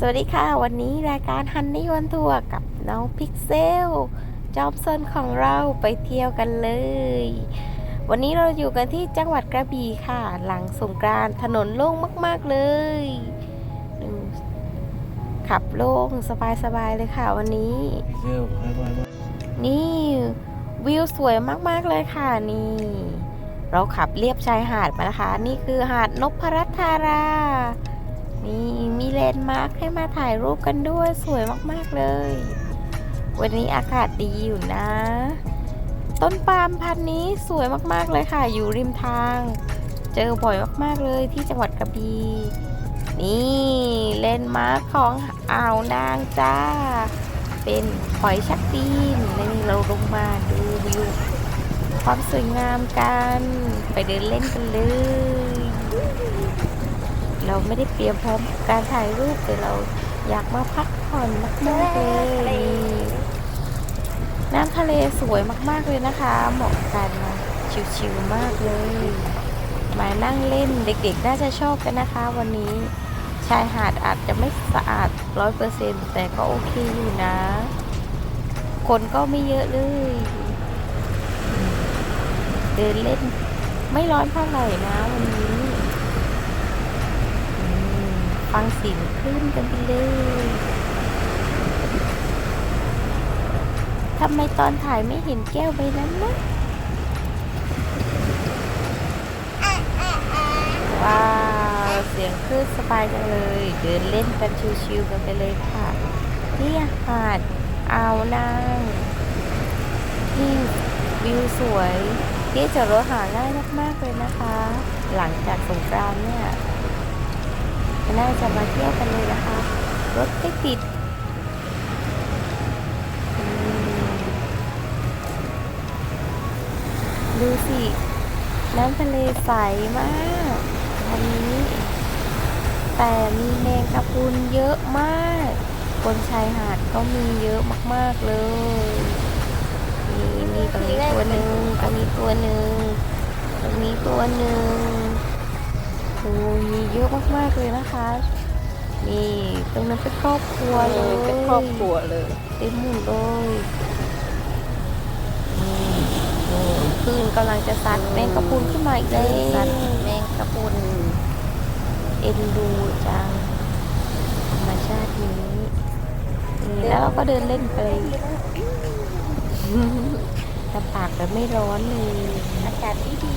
สวัสดีค่ะ วันนี้รายการฮันนี่วันทัวร์กับน้องพิกเซลจอมซนของเราไปเที่ยวกันเลย วันนี้เราอยู่กันที่จังหวัดกระบี่ค่ะ หลังสงกรานถนนโล่งมาก ๆ เลยดูขับโล่งสบาย ๆ เลยค่ะวันนี้ นี่วิวสวยมาก ๆ เลยค่ะนี่ เราขับเลียบชายหาดมานะคะ นี่คือหาดนพรัตธารา นี่มีเลนด์มาร์คให้มาถ่ายรูปกันด้วยสวยมากๆเลย วันนี้อากาศดีอยู่นะ ต้นปาล์มพันนี้สวยมากๆเลยค่ะ อยู่ริมทาง เจอบ่อยมากๆเลยที่จังหวัดกระบี่นี่เลนด์มาร์คของอ่าวนางจ้า เป็นหอยชักตีนนี่เราลงมาดูวิวความสวยงามกัน ไปเดินเล่นกันเลย เราไม่ได้เตรียมพร้อมการถ่ายรูปแต่เราอยากมาพักผ่อนมากๆเลยน้ำทะเลสวยมากๆเลยนะคะ เหมาะกันมาชิวๆมากเลย มานั่งเล่นเด็กๆ น่าจะชอบกันนะคะ วันนี้ชายหาดอาจจะไม่สะอาดร้อยเปอร์เซ็นแต่ก็โอเคอยู่นะ คนก็ไม่เยอะเลย เดินเล่นไม่ร้อนเท่าไหร่นะวันนี้อืม ฟังเสียงคลื่นกันไปเลยทำไมตอนถ่ายไม่เห็นแก้วใบนั้นนะว้าว เสียงคลื่นสบายจังเลย เดินเล่นกันชิวๆกันไปเลยค่ะนี่หาดอ่าวนางที่วิวสวย ที่จะรถหาง่ายมากๆเลยนะคะ หลังจากสงกรานต์เนี่ย น่าจะมาเที่ยวกันเลยนะคะ รถไม่ติดดูสิน้ำทะเลใสมากวันนี้ แต่มีแมงกะพรุนเยอะมาก บนชายหาดก็มีเยอะมากๆเลยมีมีตรงนี้ตัวหนึ่งตรงนี้ตัวหนึ่งตรงนี้ตัวหนึ่ง อ้ยมีเยอะมากๆเลยนะคะ นี่ตรงนั้นเป็นครอบครัวเลยเป็นครอบครัวเลยเต็มหมดเลยนี่นี่คลื่นกำลังจะซัดแมงกะพรุนขึ้นมาอีกแล้วสัตว์แมงกะพรุนเอ็นดูจังธรรมชาตินี้นี่แล้วเราก็เดินเล่นไปแต่ปากแบบไม่ร้อนเลย อากาศดีดี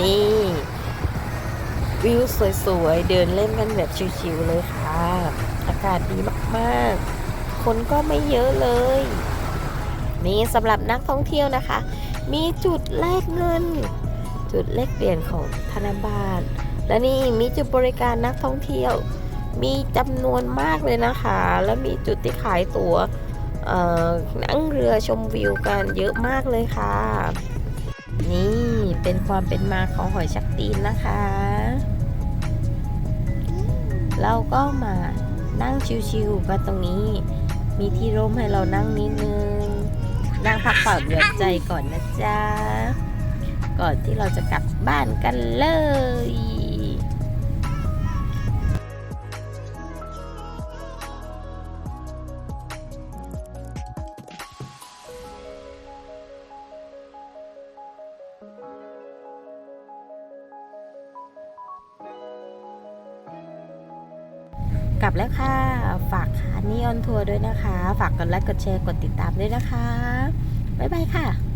นี่ วิวสวยๆ เดินเล่นกันแบบชิวๆเลยค่ะ อากาศดีมากๆ คนก็ไม่เยอะเลย นี่สำหรับนักท่องเที่ยวนะคะ มีจุดแลกเงิน จุดแลกเปลี่ยนของธนบัตรและนี่มีจุดบริการนักท่องเที่ยว มีจำนวนมากเลยนะคะ แล้วมีจุดที่ขายตั๋วนั่งเรือชมวิวกันเยอะมากเลยค่ะ นี่เป็นความเป็นมาของหอยชักตีนนะคะ เราก็มานั่งชิวๆกันตรงนี้ มีที่ร่มให้เรานั่งนิดนึง นั่งพักผ่อนหย่อนใจก่อนนะจ๊ะ ก่อนที่เราจะกลับบ้านกันเลย กลับแล้วค่ะ ฝากคานิออนทัวร์ด้วยนะคะ ฝากกดไลค์กดแชร์กดติดตามด้วยนะคะ บ๊ายบายค่ะ